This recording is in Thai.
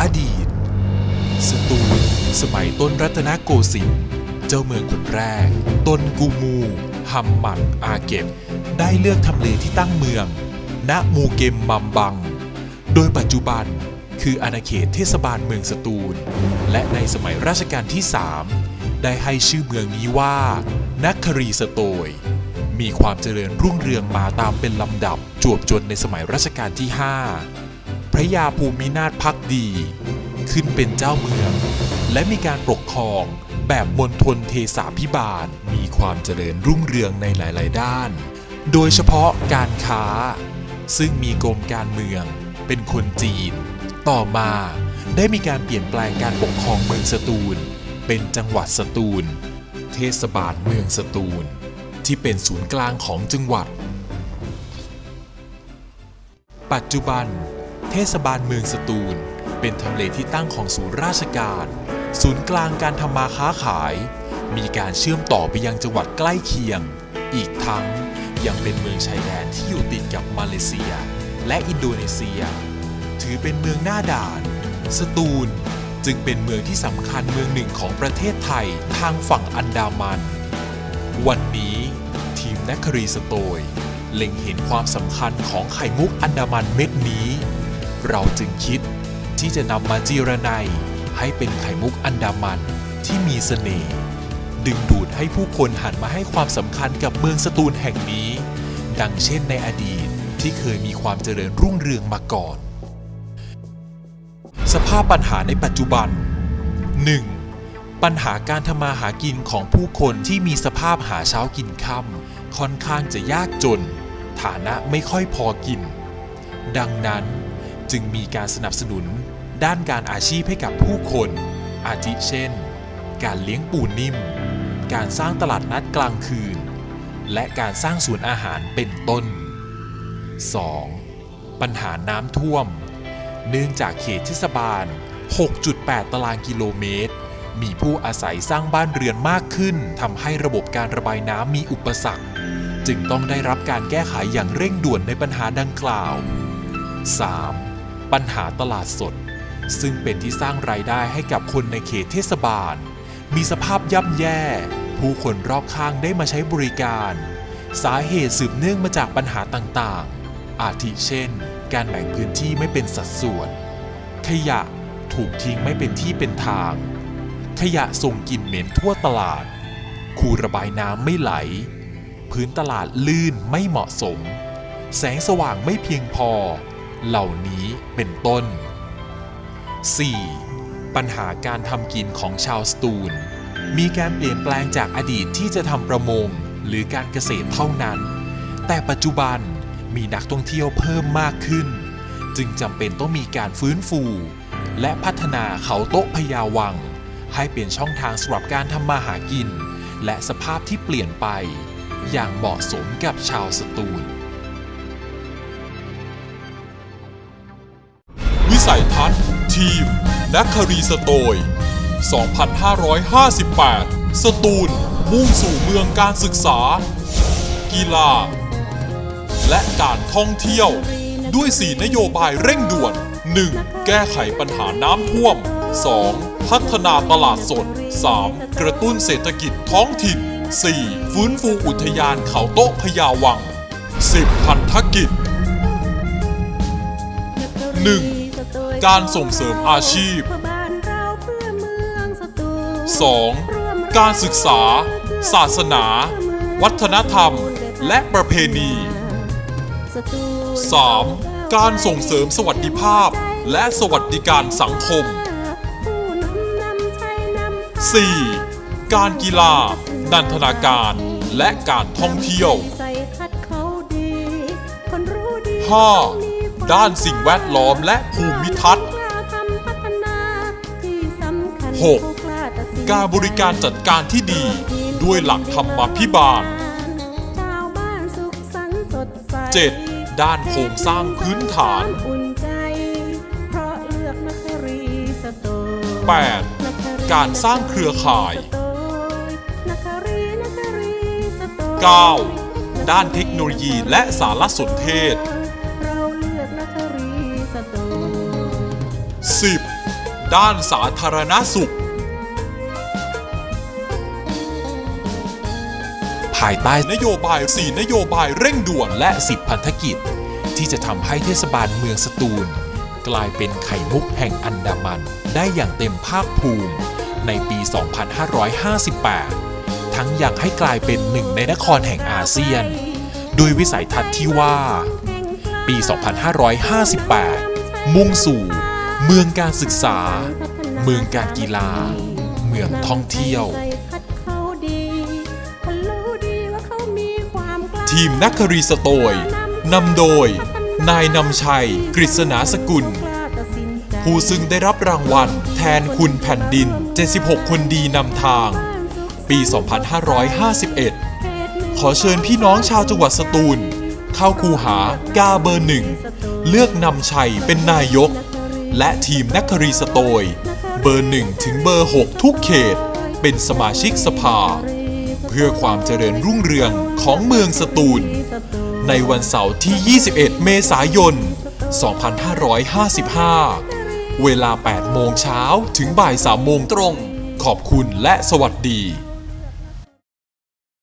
อดีต สตูลสมัยต้นรัตนโกสินทร์เจ้าเมืองคนแรก ต้นกูมูฮัมหมัดอาเก็บ ได้เลือกทำเลที่ตั้งเมือง ณมูเกมมัมบัง โดยปัจจุบันคืออาณาเขตเทศบาลเมืองสตูล และในสมัยรัชกาลที่ 3 ได้ให้ชื่อเมืองนี้ว่า นักครีสโตย มีความเจริญรุ่งเรืองมาตามเป็นลำดับจวบจนในสมัยรัชกาลที่ 5 พระยาภูมินาถพักดี ขึ้นเป็นเจ้าเมือง และมีการปกครองแบบมณฑลเทสาพิบาลมีความเจริญรุ่งเรืองในหลาย ๆ ด้าน โดยเฉพาะการค้า ซึ่งมีกรมการเมือง เป็นคนจีน ต่อมาได้มีการเปลี่ยนแปลงการปกครองเมืองสตูล เป็นจังหวัดสตูล เทศบาลเมืองสตูล ที่เป็นศูนย์กลางของจังหวัด ปัจจุบัน เทศบาลเมืองสตูล เป็นทำเลที่ตั้งของศูนย์ราชการ ศูนย์กลางการทำมาค้าขาย มีการเชื่อมต่อไปยังจังหวัดใกล้เคียง อีกทั้งยังเป็นเมืองชายแดนที่อยู่ติดกับมาเลเซีย และอินโดนีเซีย ถือเป็นเมืองหน้าด่าน สตูลจึงเป็นเมืองที่สำคัญเมืองหนึ่งของประเทศไทยทางฝั่งอันดามัน วันนี้ทีมนักครีสโตยเล็งเห็นความสำคัญของไข่มุกอันดามันเม็ดนี้ เราจึงคิดที่จะนำมาจีรนัยให้เป็นไข่มุกอันดามันที่มีเสน่ห์ดึงดูดให้ผู้คนหันมาให้ความสำคัญกับเมืองสตูลแห่งนี้ ดังเช่นในอดีตที่เคยมีความเจริญรุ่งเรืองมาก่อน สภาพปัญหาในปัจจุบัน 1. ปัญหาการทำมาหากินของผู้คนที่มีสภาพหาเช้ากินค่ำค่อนข้างจะยากจน ฐานะไม่ค่อยพอกิน ดังนั้น จึงมีการสนับสนุนด้านการอาชีพให้กับผู้คน อาทิเช่น การเลี้ยงปูนิ่ม การสร้างตลาดนัดกลางคืน และการสร้างสวนอาหารเป็นต้น 2. ปัญหาน้ำท่วม เนื่องจากเขตเทศบาล 6.8 ตารางกิโลเมตร มีผู้อาศัยสร้างบ้านเรือนมากขึ้นทำให้ระบบการระบายน้ำมีอุปสรรค จึงต้องได้รับการแก้ไขอย่างเร่งด่วนในปัญหาดังกล่าว 3. ปัญหาตลาดสด ซึ่งเป็นที่สร้างรายได้ให้กับคนในเขตเทศบาล มีสภาพย่ำแย่ ผู้คนรอบข้างได้มาใช้บริการ สาเหตุสืบเนื่องมาจากปัญหาต่างๆ อาทิเช่น การแบ่งพื้นที่ไม่เป็นสัดส่วน ขยะถูกทิ้งไม่เป็นที่เป็นทาง ขยะส่งกลิ่นเหม็นทั่วตลาด คูระบายน้ำไม่ไหล พื้นตลาดลื่นไม่เหมาะสม แสงสว่างไม่เพียงพอ เหล่านี้เป็นต้น 4. ปัญหาการทำกินของชาวสตูล มีการเปลี่ยนแปลงจากอดีตที่จะทำประมงหรือการเกษตรเท่านั้น แต่ปัจจุบันมีนักท่องเที่ยวเพิ่มมากขึ้น จึงจำเป็นต้องมีการฟื้นฟู และพัฒนาเขาโต๊ะพญาวัง ให้เป็นช่องทางสำหรับการทำมาหากิน และสภาพที่เปลี่ยนไป อย่างเหมาะสมกับชาวสตูล สัยทัศน์ ทีมนักครีสโตย 2558 สตูล มุ่งสู่เมืองการศึกษา กีฬา และการท่องเที่ยว ด้วย4นโยบายเร่งด่วน 1. แก้ไขปัญหาน้ำท่วม 2. พัฒนาตลาดสด 3. กระตุ้นเศรษฐกิจท้องถิ่น 4. ฟื้นฟูอุทยานเขาโต๊ะพญาวัง 10. พันธกิจ 1. การส่งเสริมอาชีพ 2. การศึกษา ศาสนา วัฒนธรรม และประเพณี 3. การส่งเสริมสวัสดิภาพ และสวัสดิการสังคม 4. การกีฬา นันทนาการ และการท่องเที่ยว 5. ด้านสิ่งแวดล้อมและภูมิทัศน์ 6. การบริการจัดการที่ดี ด้วยหลักธรรมาภิบาล 7. ด้านโครงสร้างพื้นฐาน 8. การสร้างเครือข่าย 9. ด้านเทคโนโลยีและสารสนเทศ 10. ด้านสาธารณสุข ภายใต้นโยบาย 4 นโยบายเร่งด่วนและ 10 พันธกิจ ที่จะทำให้เทศบาลเมืองสตูล กลายเป็นไข่มุกแห่งอันดามันได้อย่างเต็มภาคภูมิ ในปี 2558 ทั้งยังให้กลายเป็นหนึ่งในนครแห่งอาเซียนโดยวิสัยทัศน์ที่ว่า ปี 2558 มุ่งสู่ เมืองการศึกษา เมืองการกีฬา เมืองท่องเที่ยว ทีมนักครีสโตยนำโดย นายนำชัย กฤษณาสกุล ผู้ซึ่งได้รับรางวัล แทนคุณแผ่นดิน 76 คนดีนำทาง ปี 2551 ขอเชิญพี่น้องชาวจังหวัดสตูล เข้าคูหากาเบอร์หนึ่ง เลือกนำชัยเป็นนายก และทีมนักครีสโตย เบอร์หนึ่งถึงเบอร์ 6 ทุกเขต เป็นสมาชิกสภา เพื่อความเจริญรุ่งเรืองของเมืองสตูล ในวันเสาร์ที่ 21 เมษายน 2555 เวลา 8 โมงเช้าถึงบ่าย 3 โมงตรง ขอบคุณและสวัสดี